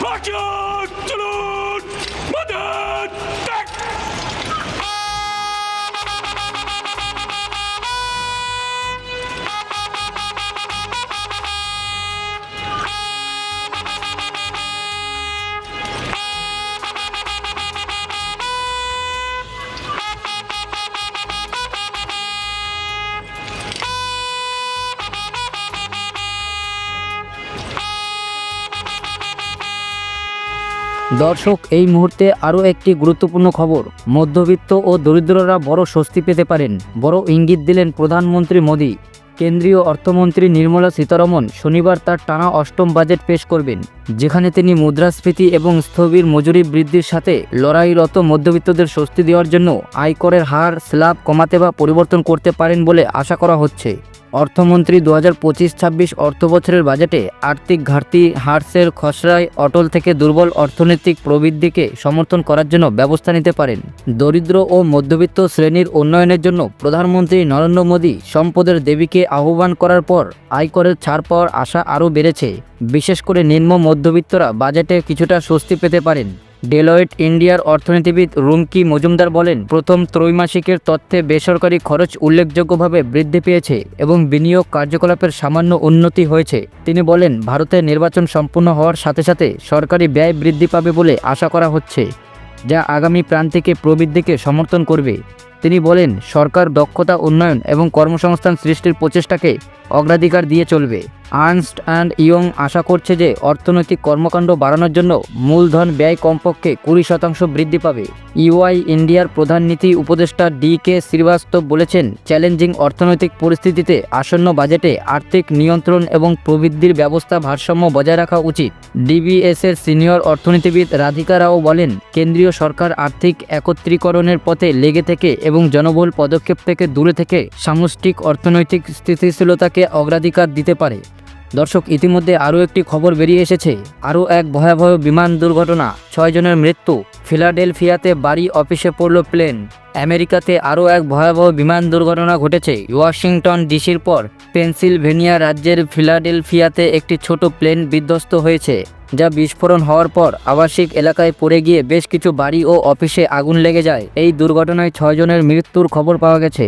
back on! দর্শক, এই মুহূর্তে আরও একটি গুরুত্বপূর্ণ খবর। মধ্যবিত্ত ও দরিদ্ররা বড় স্বস্তি পেতে পারেন। বড় ইঙ্গিত দিলেন প্রধানমন্ত্রী মোদী। কেন্দ্রীয় অর্থমন্ত্রী নির্মলা সীতারমন শনিবার তার টানা অষ্টম বাজেট পেশ করবেন। যেখানে তিনি মুদ্রাস্ফীতি এবং স্থবির মজুরি বৃদ্ধির সাথে লড়াইরত মধ্যবিত্তদের স্বস্তি দেওয়ার জন্য আয়করের হার স্ল্যাব কমাতে বা পরিবর্তন করতে পারেন বলে আশা করা হচ্ছে। অর্থমন্ত্রী দু হাজার পঁচিশ ছাব্বিশ অর্থবছরের বাজেটে আর্থিক ঘাটতি হ্রাসের খসড়ায় অটল থেকে দুর্বল অর্থনৈতিক প্রবৃদ্ধিকে সমর্থন করার জন্য ব্যবস্থা নিতে পারেন। দরিদ্র ও মধ্যবিত্ত শ্রেণির উন্নয়নের জন্য প্রধানমন্ত্রী নরেন্দ্র মোদী সম্পদের দেবীকে আহ্বান করার পর আয়করের ছাড় পাওয়ার আশা আরও বেড়েছে। বিশেষ করে নিম্ন মধ্যবিত্তরা বাজেটে কিছুটা স্বস্তি পেতে পারেন। ডেলয়েট ইন্ডিয়ার অর্থনীতিবিদ রুমকি মজুমদার বলেন, প্রথম ত্রৈমাসিকের তথ্যে বেসরকারি খরচ উল্লেখযোগ্যভাবে বৃদ্ধি পেয়েছে এবং বিনিয়োগ কার্যকলাপের সামান্য উন্নতি হয়েছে। তিনি বলেন ভারতের নির্বাচন সম্পূর্ণ হওয়ার সাথে সাথে সরকারি ব্যয় বৃদ্ধি পাবে বলে আশা করা হচ্ছে, যা আগামী প্রান্তিকে প্রবৃদ্ধিকে সমর্থন করবে। তিনি বলেন, সরকার দক্ষতা উন্নয়ন এবং কর্মসংস্থান সৃষ্টির প্রচেষ্টাকে অগ্রাধিকার দিয়ে চলবে। আর্নস্ট অ্যান্ড ইয়ং আশা করছে যে অর্থনৈতিক কর্মকাণ্ড বাড়ানোর জন্য মূলধন ব্যয় কমপক্ষে কুড়ি শতাংশ বৃদ্ধি পাবে। ইউআই ইন্ডিয়ার প্রধান নীতি উপদেষ্টা ডি কে শ্রীবাস্তব বলেছেন, চ্যালেঞ্জিং অর্থনৈতিক পরিস্থিতিতে আসন্ন বাজেটে আর্থিক নিয়ন্ত্রণ এবং প্রবৃদ্ধির ব্যবস্থা ভারসাম্য বজায় রাখা উচিত। ডিবিএস এর সিনিয়র অর্থনীতিবিদ রাধিকা রাও বলেন, কেন্দ্রীয় সরকার আর্থিক একত্রীকরণের পথে লেগে থেকে এবং জনবহুল পদক্ষেপ থেকে দূরে থেকে সামষ্টিক অর্থনৈতিক স্থিতিশীলতাকে অগ্রাধিকার দিতে পারে। দর্শক, ইতিমধ্যে আরও একটি খবর বেরিয়ে এসেছে। আরও এক ভয়াবহ বিমান দুর্ঘটনা ছয়জনের মৃত্যু। ফিলাডেলফিয়াতে বাড়ি অফিসে পড়ল প্লেন। আমেরিকাতে আরও এক ভয়াবহ বিমান দুর্ঘটনা ঘটেছে। ওয়াশিংটন ডিসির পর পেনসিলভেনিয়া রাজ্যের ফিলাডেলফিয়াতে একটি ছোট প্লেন বিধ্বস্ত হয়েছে, যা বিস্ফোরণ হওয়ার পর আবাসিক এলাকায় পড়ে গিয়ে বেশ কিছু বাড়ি ও অফিসে আগুন লেগে যায়। এই দুর্ঘটনায় ছয়জনের মৃত্যুর খবর পাওয়া গেছে।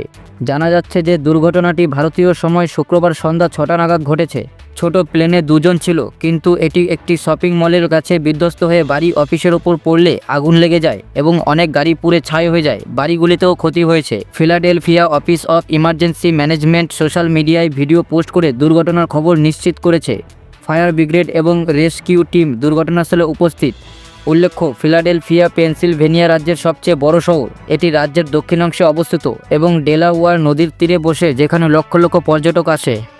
জানা যাচ্ছে যে দুর্ঘটনাটি ভারতীয় সময় শুক্রবার সন্ধ্যা ছটা নাগাদ ঘটেছে। ছোট প্লেনে দুজন ছিল, কিন্তু এটি একটি শপিং মলের কাছে বিধ্বস্ত হয়ে বাড়ি অফিসের ওপর পড়লে আগুন লেগে যায় এবং অনেক গাড়ি পুড়ে ছাই হয়ে যায়। বাড়িগুলিতেও ক্ষতি হয়েছে। Philadelphia office of emergency management social মিডিয়ায় ভিডিও পোস্ট করে দুর্ঘটনার খবর নিশ্চিত করেছে। ফায়ার ব্রিগেড এবং রেস্কিউ টিম দুর্ঘটনাস্থলে উপস্থিত। উল্লেখ্য, ফিলাডেলফিয়া, পেনসিলভেনিয়া রাজ্যের সবচেয়ে বড় শহর। এটি রাজ্যের দক্ষিণাংশে অবস্থিত এবং ডেলাওয়ার নদীর তীরে বসে যেখানে লক্ষ লক্ষ পর্যটক আসে।